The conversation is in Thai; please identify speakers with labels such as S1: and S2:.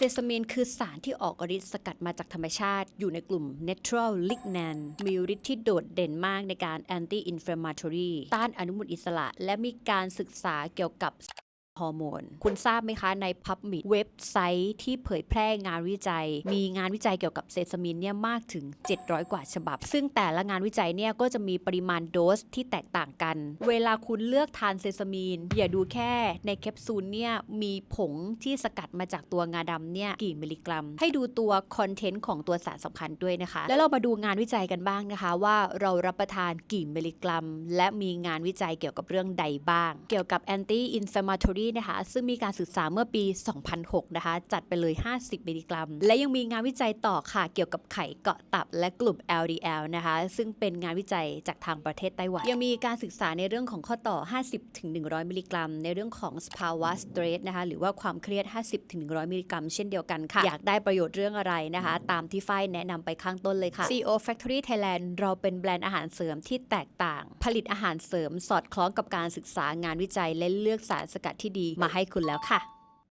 S1: เซซามีนคือสารที่ออกฤทธิ์สกัดมาจากธรรมชาติ อยู่ในกลุ่ม natural lignan มีฤทธิ์ที่โดดเด่นมากในการ anti inflammatory ต้านอนุมูลอิสระ และมีการศึกษาเกี่ยวกับ ฮอร์โมน คุณทราบไหมคะ ใน PubMed เว็บไซต์ที่เผยแพร่งานวิจัย มีงานวิจัยเกี่ยวกับเซซามินเนี่ยมากถึง 700 กว่าฉบับ ซึ่งแต่ละงานวิจัยเนี่ยก็จะมีปริมาณโดสที่แตกต่างกัน เวลาคุณเลือกทานเซซามินอย่าดูแค่ในแคปซูลเนี่ยมีผงที่สกัดมาจากตัวงาดำเนี่ยกี่มิลลิกรัม ให้ดูตัวคอนเทนต์ของตัวสารสำคัญด้วยนะคะ แล้วเรามาดูงานวิจัยกันบ้างนะคะ ว่าเรารับประทานกี่มิลลิกรัม และมีงานวิจัยเกี่ยวกับเรื่องใดบ้าง เกี่ยวกับ anti inflammatory นะคะ ซึ่งมีการศึกษาเมื่อปี 2006 นะคะ จัดไปเลย 50มิลลิกรัม และยังมีงานวิจัยต่อค่ะ เกี่ยวกับไข่เกาะตับและกลุ่ม LDL นะคะ ซึ่งเป็นงานวิจัยจากทางประเทศไต้หวัน ยังมีการศึกษาในเรื่องของข้อต่อ 50-100 มิลลิกรัม ในเรื่องของสภาวะสเตรสนะคะ หรือว่าความเครียด 50-100 มิลลิกรัม เช่นเดียวกันค่ะ อยากได้ประโยชน์เรื่องอะไรนะคะ ตามที่ฝ้ายแนะนำไปข้างต้นเลยค่ะ CEO Factory Thailand เราเป็นแบรนด์อาหารเสริมที่แตกต่าง ผลิตอาหารเสริมสอดคล้องกับการศึกษางานวิจัยและเลือกสารสกัดที่ดีมาให้คุณแล้วค่ะ